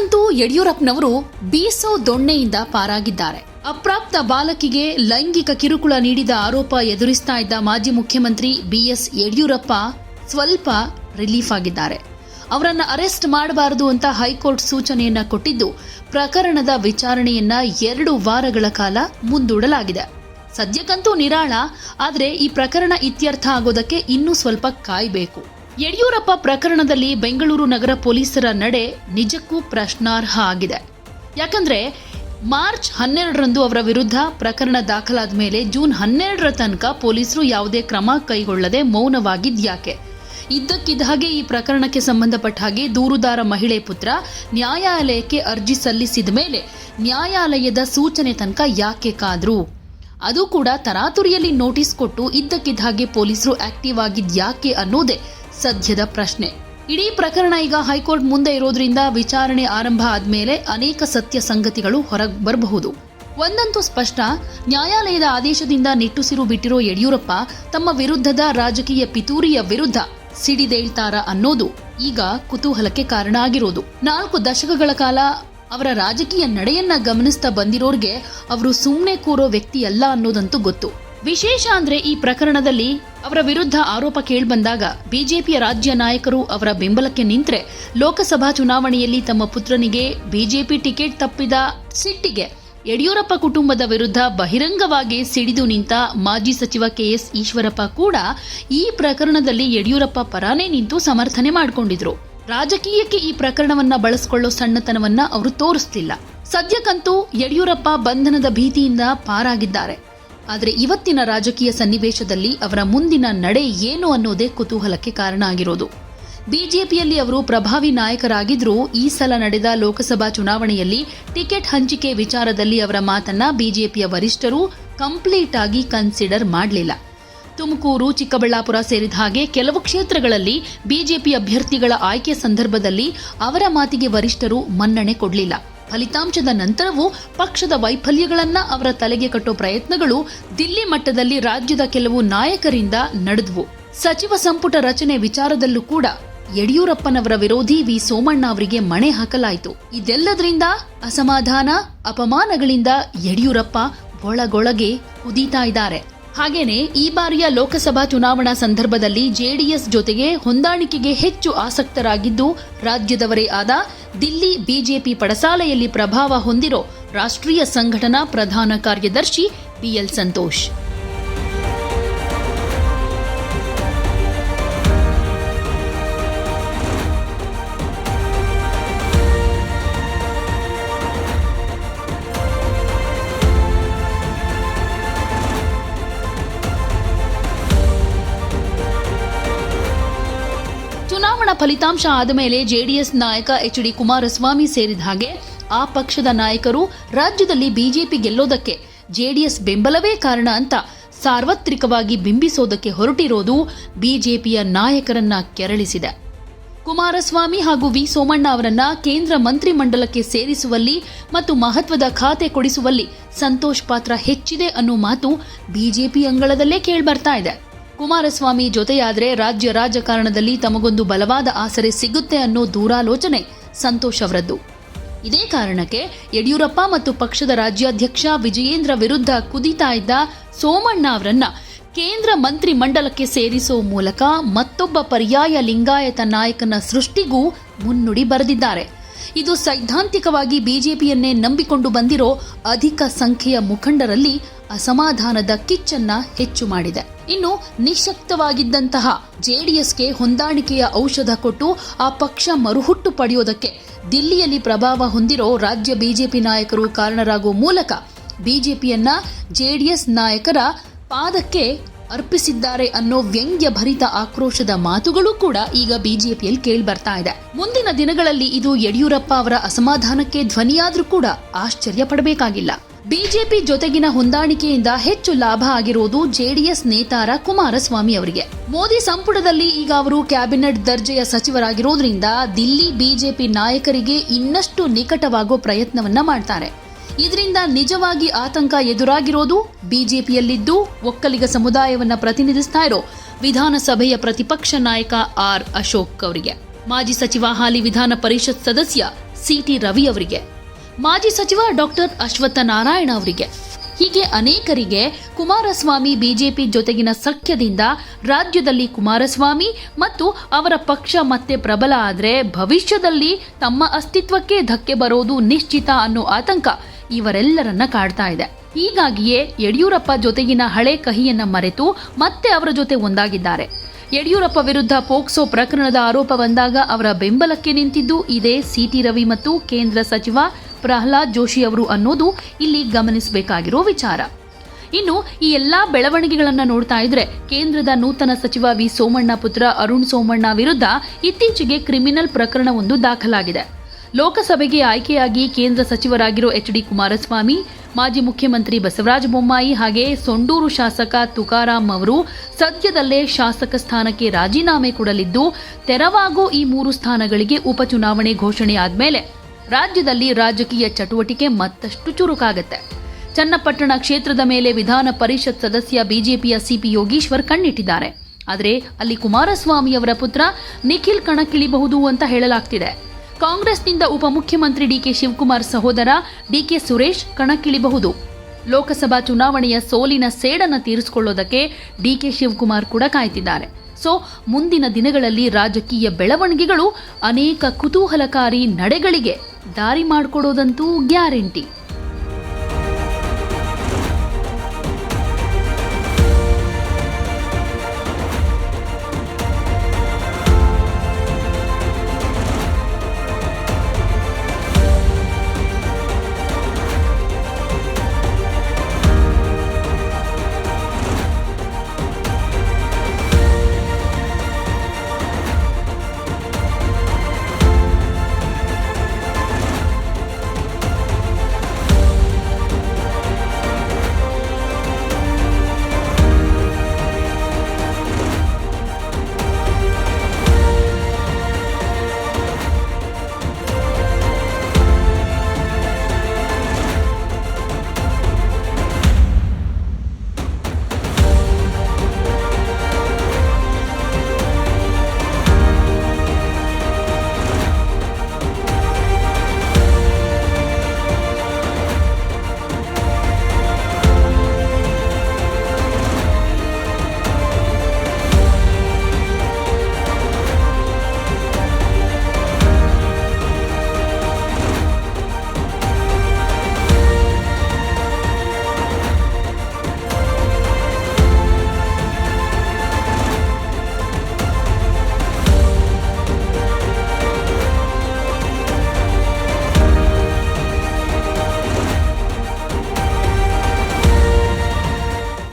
ಸದ್ಯಕ್ಕಂತೂ ಯಡಿಯೂರಪ್ಪನವರು ಬೀಸೋ ದೊಣ್ಣೆಯಿಂದ ಪಾರಾಗಿದ್ದಾರೆ. ಅಪ್ರಾಪ್ತ ಬಾಲಕಿಗೆ ಲೈಂಗಿಕ ಕಿರುಕುಳ ನೀಡಿದ ಆರೋಪ ಎದುರಿಸ್ತಾ ಇದ್ದ ಮಾಜಿ ಮುಖ್ಯಮಂತ್ರಿ ಬಿಎಸ್ ಯಡಿಯೂರಪ್ಪ ಸ್ವಲ್ಪ ರಿಲೀಫ್ ಆಗಿದ್ದಾರೆ. ಅವರನ್ನು ಅರೆಸ್ಟ್ ಮಾಡಬಾರದು ಅಂತ ಹೈಕೋರ್ಟ್ ಸೂಚನೆಯನ್ನ ಕೊಟ್ಟಿದ್ದು, ಪ್ರಕರಣದ ವಿಚಾರಣೆಯನ್ನ ಎರಡು ವಾರಗಳ ಕಾಲ ಮುಂದೂಡಲಾಗಿದೆ. ಸದ್ಯಕ್ಕಂತೂ ನಿರಾಳ, ಆದರೆ ಈ ಪ್ರಕರಣ ಇತ್ಯರ್ಥ ಆಗೋದಕ್ಕೆ ಇನ್ನೂ ಸ್ವಲ್ಪ ಕಾಯಬೇಕು. ಯಡಿಯೂರಪ್ಪ ಪ್ರಕರಣದಲ್ಲಿ ಬೆಂಗಳೂರು ನಗರ ಪೊಲೀಸರ ನಡೆ ನಿಜಕ್ಕೂ ಪ್ರಶ್ನಾರ್ಹ ಆಗಿದೆ. ಯಾಕಂದ್ರೆ ಮಾರ್ಚ್ ಹನ್ನೆರಡರಂದು ಅವರ ವಿರುದ್ಧ ಪ್ರಕರಣ ದಾಖಲಾದ ಮೇಲೆ ಜೂನ್ ಹನ್ನೆರಡರ ತನಕ ಪೊಲೀಸರು ಯಾವುದೇ ಕ್ರಮ ಕೈಗೊಳ್ಳದೆ ಮೌನವಾಗಿದ್ಯಾಕೆ ಇದ್ದಕ್ಕಿದ್ದ ಹಾಗೆ ಈ ಪ್ರಕರಣಕ್ಕೆ ಸಂಬಂಧಪಟ್ಟ ಹಾಗೆ ದೂರುದಾರ ಮಹಿಳೆ ಪುತ್ರ ನ್ಯಾಯಾಲಯಕ್ಕೆ ಅರ್ಜಿ ಸಲ್ಲಿಸಿದ ಮೇಲೆ ನ್ಯಾಯಾಲಯದ ಸೂಚನೆ ತನಕ ಯಾಕೆ ಕಾದ್ರು? ಅದು ಕೂಡ ತರಾತುರಿಯಲ್ಲಿ ನೋಟಿಸ್ ಕೊಟ್ಟು ಇದ್ದಕ್ಕಿದ್ದ ಹಾಗೆ ಪೊಲೀಸರು ಆಕ್ಟಿವ್ ಆಗಿದ್ಯಾಕೆ ಅನ್ನೋದೇ ಸದ್ಯದ ಪ್ರಶ್ನೆ. ಇಡೀ ಪ್ರಕರಣ ಈಗ ಹೈಕೋರ್ಟ್ ಮುಂದೆ ಇರೋದ್ರಿಂದ ವಿಚಾರಣೆ ಆರಂಭ ಆದ್ಮೇಲೆ ಅನೇಕ ಸತ್ಯ ಸಂಗತಿಗಳು ಹೊರಗೆ ಬರಬಹುದು ಒಂದಂತೂ ಸ್ಪಷ್ಟ, ನ್ಯಾಯಾಲಯದ ಆದೇಶದಿಂದ ನಿಟ್ಟುಸಿರು ಬಿಟ್ಟಿರೋ ಯಡಿಯೂರಪ್ಪ ತಮ್ಮ ವಿರುದ್ಧದ ರಾಜಕೀಯ ಪಿತೂರಿಯ ವಿರುದ್ಧ ಸಿಡಿದೇಳ್ತಾರ ಅನ್ನೋದು ಈಗ ಕುತೂಹಲಕ್ಕೆ ಕಾರಣ ಆಗಿರೋದು. ನಾಲ್ಕು ದಶಕಗಳ ಕಾಲ ಅವರ ರಾಜಕೀಯ ನಡೆಯನ್ನ ಗಮನಿಸ್ತಾ ಬಂದಿರೋರ್ಗೆ ಅವರು ಸುಮ್ಮನೆ ಕೂರೋ ವ್ಯಕ್ತಿ ಅಲ್ಲ ಅನ್ನೋದಂತೂ ಗೊತ್ತು. ವಿಶೇಷ ಅಂದ್ರೆ ಈ ಪ್ರಕರಣದಲ್ಲಿ ಅವರ ವಿರುದ್ಧ ಆರೋಪ ಕೇಳ್ಬಂದಾಗ ಬಿಜೆಪಿಯ ರಾಜ್ಯ ನಾಯಕರು ಅವರ ಬೆಂಬಲಕ್ಕೆ ನಿಂತರೆ ಲೋಕಸಭಾ ಚುನಾವಣೆಯಲ್ಲಿ ತಮ್ಮ ಪುತ್ರನಿಗೆ ಬಿಜೆಪಿ ಟಿಕೆಟ್ ತಪ್ಪಿದ ಸಿಟ್ಟಿಗೆ ಯಡಿಯೂರಪ್ಪ ಕುಟುಂಬದ ವಿರುದ್ಧ ಬಹಿರಂಗವಾಗಿ ಸಿಡಿದು ನಿಂತ ಮಾಜಿ ಸಚಿವ ಕೆಎಸ್ ಈಶ್ವರಪ್ಪ ಕೂಡ ಈ ಪ್ರಕರಣದಲ್ಲಿ ಯಡಿಯೂರಪ್ಪ ಪರಾನೇ ನಿಂತು ಸಮರ್ಥನೆ ಮಾಡಿಕೊಂಡಿದ್ರು. ರಾಜಕೀಯಕ್ಕೆ ಈ ಪ್ರಕರಣವನ್ನ ಬಳಸಿಕೊಳ್ಳೋ ಸಣ್ಣತನವನ್ನ ಅವರು ತೋರಿಸ್ತಿಲ್ಲ ಸದ್ಯಕ್ಕಂತೂ ಯಡಿಯೂರಪ್ಪ ಬಂಧನದ ಭೀತಿಯಿಂದ ಪಾರಾಗಿದ್ದಾರೆ. ಆದರೆ ಇವತ್ತಿನ ರಾಜಕೀಯ ಸನ್ನಿವೇಶದಲ್ಲಿ ಅವರ ಮುಂದಿನ ನಡೆ ಏನು ಅನ್ನೋದೇ ಕುತೂಹಲಕ್ಕೆ ಕಾರಣ ಆಗಿರೋದು. ಬಿಜೆಪಿಯಲ್ಲಿ ಅವರು ಪ್ರಭಾವಿ ನಾಯಕರಾಗಿದ್ದರೂ ಈ ಸಲ ನಡೆದ ಲೋಕಸಭಾ ಚುನಾವಣೆಯಲ್ಲಿ ಟಿಕೆಟ್ ಹಂಚಿಕೆ ವಿಚಾರದಲ್ಲಿ ಅವರ ಮಾತನ್ನ ಬಿಜೆಪಿಯ ವರಿಷ್ಠರು ಕಂಪ್ಲೀಟ್ ಆಗಿ ಕನ್ಸಿಡರ್ ಮಾಡಲಿಲ್ಲ. ತುಮಕೂರು, ಚಿಕ್ಕಬಳ್ಳಾಪುರ ಸೇರಿದ ಹಾಗೆ ಕೆಲವು ಕ್ಷೇತ್ರಗಳಲ್ಲಿ ಬಿಜೆಪಿ ಅಭ್ಯರ್ಥಿಗಳ ಆಯ್ಕೆ ಸಂದರ್ಭದಲ್ಲಿ ಅವರ ಮಾತಿಗೆ ವರಿಷ್ಠರು ಮನ್ನಣೆ ಕೊಡಲಿಲ್ಲ. ಫಲಿತಾಂಶದ ನಂತರವೂ ಪಕ್ಷದ ವೈಫಲ್ಯಗಳನ್ನ ಅವರ ತಲೆಗೆ ಕಟ್ಟೋ ಪ್ರಯತ್ನಗಳು ದಿಲ್ಲಿ ಮಟ್ಟದಲ್ಲಿ ರಾಜ್ಯದ ಕೆಲವು ನಾಯಕರಿಂದ ನಡೆದವು. ಸಚಿವ ಸಂಪುಟ ರಚನೆ ವಿಚಾರದಲ್ಲೂ ಕೂಡ ಯಡಿಯೂರಪ್ಪನವರ ವಿರೋಧಿ ವಿ. ಸೋಮಣ್ಣ ಅವರಿಗೆ ಮಣೆ ಹಾಕಲಾಯಿತು. ಇದೆಲ್ಲದರಿಂದ ಅಸಮಾಧಾನ, ಅಪಮಾನಗಳಿಂದ ಯಡಿಯೂರಪ್ಪ ಒಳಗೊಳಗೆ ಕುದೀತಾ ಇದ್ದಾರೆ. ಹಾಗೇನೆ, ಈ ಬಾರಿಯ ಲೋಕಸಭಾ ಚುನಾವಣಾ ಸಂದರ್ಭದಲ್ಲಿ ಜೆಡಿಎಸ್ ಜೊತೆಗೆ ಹೊಂದಾಣಿಕೆಗೆ ಹೆಚ್ಚು ಆಸಕ್ತರಾಗಿದ್ದು, ರಾಜ್ಯದವರೇ ಆದ ದಿಲ್ಲಿ ಬಿಜೆಪಿ ಪಡಸಾಲೆಯಲ್ಲಿ ಪ್ರಭಾವ ಹೊಂದಿರೋ ರಾಷ್ಟ್ರೀಯ ಸಂಘಟನಾ ಪ್ರಧಾನ ಕಾರ್ಯದರ್ಶಿ ಪಿಎಲ್ ಸಂತೋಷ್. ಚುನಾವಣಾ ಫಲಿತಾಂಶ ಆದ ಮೇಲೆ ಜೆಡಿಎಸ್ ನಾಯಕ ಎಚ್ ಡಿ ಕುಮಾರಸ್ವಾಮಿ ಸೇರಿದ ಹಾಗೆ ಆ ಪಕ್ಷದ ನಾಯಕರು ರಾಜ್ಯದಲ್ಲಿ ಬಿಜೆಪಿ ಗೆಲ್ಲೋದಕ್ಕೆ ಜೆಡಿಎಸ್ ಬೆಂಬಲವೇ ಕಾರಣ ಅಂತ ಸಾರ್ವತ್ರಿಕವಾಗಿ ಬಿಂಬಿಸೋದಕ್ಕೆ ಹೊರಟಿರೋದು ಬಿಜೆಪಿಯ ನಾಯಕರನ್ನ ಕೆರಳಿಸಿದೆ. ಕುಮಾರಸ್ವಾಮಿ ಹಾಗೂ ವಿ ಸೋಮಣ್ಣ ಅವರನ್ನ ಕೇಂದ್ರ ಮಂತ್ರಿಮಂಡಲಕ್ಕೆ ಸೇರಿಸುವಲ್ಲಿ ಮತ್ತು ಮಹತ್ವದ ಖಾತೆ ಕೊಡಿಸುವಲ್ಲಿ ಸಂತೋಷ್ ಪಾತ್ರ ಹೆಚ್ಚಿದೆ ಅನ್ನೋ ಮಾತು ಬಿಜೆಪಿ ಅಂಗಳದಲ್ಲೇ ಕೇಳಿಬರ್ತಾ ಇದೆ. ಕುಮಾರಸ್ವಾಮಿ ಜೊತೆಯಾದರೆ ರಾಜ್ಯ ರಾಜಕಾರಣದಲ್ಲಿ ತಮಗೊಂದು ಬಲವಾದ ಆಸರೆ ಸಿಗುತ್ತೆ ಅನ್ನೋ ದೂರಾಲೋಚನೆ ಸಂತೋಷ್ ಅವರದ್ದು. ಇದೇ ಕಾರಣಕ್ಕೆ ಯಡಿಯೂರಪ್ಪ ಮತ್ತು ಪಕ್ಷದ ರಾಜ್ಯಾಧ್ಯಕ್ಷ ವಿಜಯೇಂದ್ರ ವಿರುದ್ಧ ಕುದೀತಾ ಇದ್ದ ಸೋಮಣ್ಣ ಅವರನ್ನ ಕೇಂದ್ರ ಮಂತ್ರಿ ಮಂಡಲಕ್ಕೆ ಸೇರಿಸೋ ಮೂಲಕ ಮತ್ತೊಬ್ಬ ಪರ್ಯಾಯ ಲಿಂಗಾಯತ ನಾಯಕನ ಸೃಷ್ಟಿಗೂ ಮುನ್ನುಡಿ ಬರೆದಿದ್ದಾರೆ. ಇದು ಸೈದ್ಧಾಂತಿಕವಾಗಿ ಬಿಜೆಪಿಯನ್ನೇ ನಂಬಿಕೊಂಡು ಬಂದಿರೋ ಅಧಿಕ ಸಂಖ್ಯೆಯ ಮುಖಂಡರಲ್ಲಿ ಅಸಮಾಧಾನದ ಕಿಚ್ಚನ್ನ ಹೆಚ್ಚು ಮಾಡಿದೆ. ಇನ್ನು ನಿಶಕ್ತವಾಗಿದ್ದಂತಹ ಜೆಡಿಎಸ್ಗೆ ಹೊಂದಾಣಿಕೆಯ ಔಷಧ ಕೊಟ್ಟು ಆ ಪಕ್ಷ ಮರುಹುಟ್ಟು ಪಡೆಯೋದಕ್ಕೆ ದಿಲ್ಲಿಯಲ್ಲಿ ಪ್ರಭಾವ ಹೊಂದಿರೋ ರಾಜ್ಯ ಬಿಜೆಪಿ ನಾಯಕರು ಕಾರಣರಾಗುವ ಮೂಲಕ ಬಿಜೆಪಿಯನ್ನ ಜೆಡಿಎಸ್ ನಾಯಕರ ಪಾದಕ್ಕೆ ಅರ್ಪಿಸಿದ್ದಾರೆ ಅನ್ನೋ ವ್ಯಂಗ್ಯ ಭರಿತ ಆಕ್ರೋಶದ ಮಾತುಗಳು ಕೂಡ ಈಗ ಬಿಜೆಪಿಯಲ್ಲಿ ಕೇಳಿಬರ್ತಾ ಇದೆ. ಮುಂದಿನ ದಿನಗಳಲ್ಲಿ ಇದು ಯಡಿಯೂರಪ್ಪ ಅವರ ಅಸಮಾಧಾನಕ್ಕೆ ಧ್ವನಿಯಾದ್ರೂ ಕೂಡ ಆಶ್ಚರ್ಯ ಪಡಬೇಕಾಗಿಲ್ಲ. ಬಿಜೆಪಿ ಜೊತೆಗಿನ ಹೊಂದಾಣಿಕೆಯಿಂದ ಹೆಚ್ಚು ಲಾಭ ಆಗಿರುವುದು ಜೆಡಿಎಸ್ ನೇತಾರ ಕುಮಾರಸ್ವಾಮಿ ಅವರಿಗೆ. ಮೋದಿ ಸಂಪುಟದಲ್ಲಿ ಈಗ ಅವರು ಕ್ಯಾಬಿನೆಟ್ ದರ್ಜೆಯ ಸಚಿವರಾಗಿರೋದ್ರಿಂದ ದಿಲ್ಲಿ ಬಿಜೆಪಿ ನಾಯಕರಿಗೆ ಇನ್ನಷ್ಟು ನಿಕಟವಾಗೋ ಪ್ರಯತ್ನವನ್ನ ಮಾಡ್ತಾರೆ. ಇದರಿಂದ ನಿಜವಾಗಿ ಆತಂಕ ಎದುರಾಗಿರೋದು ಬಿಜೆಪಿಯಲ್ಲಿದ್ದು ಒಕ್ಕಲಿಗ ಸಮುದಾಯವನ್ನ ಪ್ರತಿನಿಧಿಸ್ತಾ ಇರೋ ವಿಧಾನಸಭೆಯ ಪ್ರತಿಪಕ್ಷ ನಾಯಕ ಆರ್ ಅಶೋಕ್ ಅವರಿಗೆ. ಮಾಜಿ ಸಚಿವ ಹಾಲಿ ವಿಧಾನ ಪರಿಷತ್ ಸದಸ್ಯ ಸಿಟಿ ರವಿ ಅವರಿಗೆ. ಮಾಜಿ ಸಚಿವ ಡಾಕ್ಟರ್ ಅಶ್ವತ್ಥ ನಾರಾಯಣ ಅವರಿಗೆ. ಹೀಗೆ ಅನೇಕರಿಗೆ ಕುಮಾರಸ್ವಾಮಿ ಬಿಜೆಪಿ ಜೊತೆಗಿನ ಸಖ್ಯದಿಂದ ರಾಜ್ಯದಲ್ಲಿ ಕುಮಾರಸ್ವಾಮಿ ಮತ್ತು ಅವರ ಪಕ್ಷ ಮತ್ತೆ ಪ್ರಬಲ ಆದರೆ ಭವಿಷ್ಯದಲ್ಲಿ ತಮ್ಮ ಅಸ್ತಿತ್ವಕ್ಕೆ ಧಕ್ಕೆ ಬರೋದು ನಿಶ್ಚಿತ ಅನ್ನೋ ಆತಂಕ ಇವರೆಲ್ಲರನ್ನ ಕಾಡ್ತಾ ಇದೆ. ಹೀಗಾಗಿಯೇ ಯಡಿಯೂರಪ್ಪ ಜೊತೆಗಿನ ಹಳೆ ಕಹಿಯನ್ನ ಮರೆತು ಮತ್ತೆ ಅವರ ಜೊತೆ ಒಂದಾಗಿದ್ದಾರೆ. ಯಡಿಯೂರಪ್ಪ ವಿರುದ್ಧ ಪೋಕ್ಸೋ ಪ್ರಕರಣದ ಆರೋಪ ಬಂದಾಗ ಅವರ ಬೆಂಬಲಕ್ಕೆ ನಿಂತಿದ್ದು ಇದೇ ಸಿಟಿ ರವಿ ಮತ್ತು ಕೇಂದ್ರ ಸಚಿವ ಪ್ರಹ್ಲಾದ್ ಜೋಶಿ ಅವರು ಅನ್ನೋದು ಇಲ್ಲಿ ಗಮನಿಸಬೇಕಾಗಿರೋ ವಿಚಾರ. ಇನ್ನು ಈ ಎಲ್ಲಾ ಬೆಳವಣಿಗೆಗಳನ್ನು ನೋಡ್ತಾ ಇದ್ರೆ ಕೇಂದ್ರದ ನೂತನ ಸಚಿವ ವಿ ಸೋಮಣ್ಣ ಪುತ್ರ ಅರುಣ್ ಸೋಮಣ್ಣ ವಿರುದ್ಧ ಇತ್ತೀಚೆಗೆ ಕ್ರಿಮಿನಲ್ ಪ್ರಕರಣವೊಂದು ದಾಖಲಾಗಿದೆ. ಲೋಕಸಭೆಗೆ ಆಯ್ಕೆಯಾಗಿ ಕೇಂದ್ರ ಸಚಿವರಾಗಿರೋ ಎಚ್ ಡಿ ಕುಮಾರಸ್ವಾಮಿ, ಮಾಜಿ ಮುಖ್ಯಮಂತ್ರಿ ಬಸವರಾಜ ಬೊಮ್ಮಾಯಿ ಹಾಗೆ ಸೊಂಡೂರು ಶಾಸಕ ತುಕಾರಾಂ ಅವರು ಸದ್ಯದಲ್ಲೇ ಶಾಸಕ ಸ್ಥಾನಕ್ಕೆ ರಾಜೀನಾಮೆ ಕೊಡಲಿದ್ದು, ತೆರವಾಗೋ ಈ ಮೂರು ಸ್ಥಾನಗಳಿಗೆ ಉಪಚುನಾವಣೆ ಘೋಷಣೆ ಆದ್ಮೇಲೆ ರಾಜ್ಯದಲ್ಲಿ ರಾಜಕೀಯ ಚಟುವಟಿಕೆ ಮತ್ತಷ್ಟು ಚುರುಕಾಗತ್ತೆ. ಚನ್ನಪಟ್ಟಣ ಕ್ಷೇತ್ರದ ಮೇಲೆ ವಿಧಾನ ಪರಿಷತ್ ಸದಸ್ಯ ಬಿಜೆಪಿಯ ಸಿಪಿ ಯೋಗೀಶ್ವರ್ ಕಣ್ಣಿಟ್ಟಿದ್ದಾರೆ. ಆದರೆ ಅಲ್ಲಿ ಕುಮಾರಸ್ವಾಮಿ ಅವರ ಪುತ್ರ ನಿಖಿಲ್ ಕಣಕ್ಕಿಳಿಬಹುದು ಅಂತ ಹೇಳಲಾಗ್ತಿದೆ. ಕಾಂಗ್ರೆಸ್ನಿಂದ ಉಪಮುಖ್ಯಮಂತ್ರಿ ಡಿಕೆ ಶಿವಕುಮಾರ್ ಸಹೋದರ ಡಿಕೆ ಸುರೇಶ್ ಕಣಕ್ಕಿಳಿಬಹುದು. ಲೋಕಸಭಾ ಚುನಾವಣೆಯ ಸೋಲಿನ ಸೇಡನ್ನು ತೀರಿಸಿಕೊಳ್ಳೋದಕ್ಕೆ ಡಿಕೆ ಶಿವಕುಮಾರ್ ಕೂಡ ಕಾಯ್ತಿದ್ದಾರೆ. ಸೊ ಮುಂದಿನ ದಿನಗಳಲ್ಲಿ ರಾಜಕೀಯ ಬೆಳವಣಿಗೆಗಳು ಅನೇಕ ಕುತೂಹಲಕಾರಿ ನಡೆಗಳಿಗೆ ದಾರಿ ಮಾಡಿಕೊಡೋದಂತೂ ಗ್ಯಾರಂಟಿ.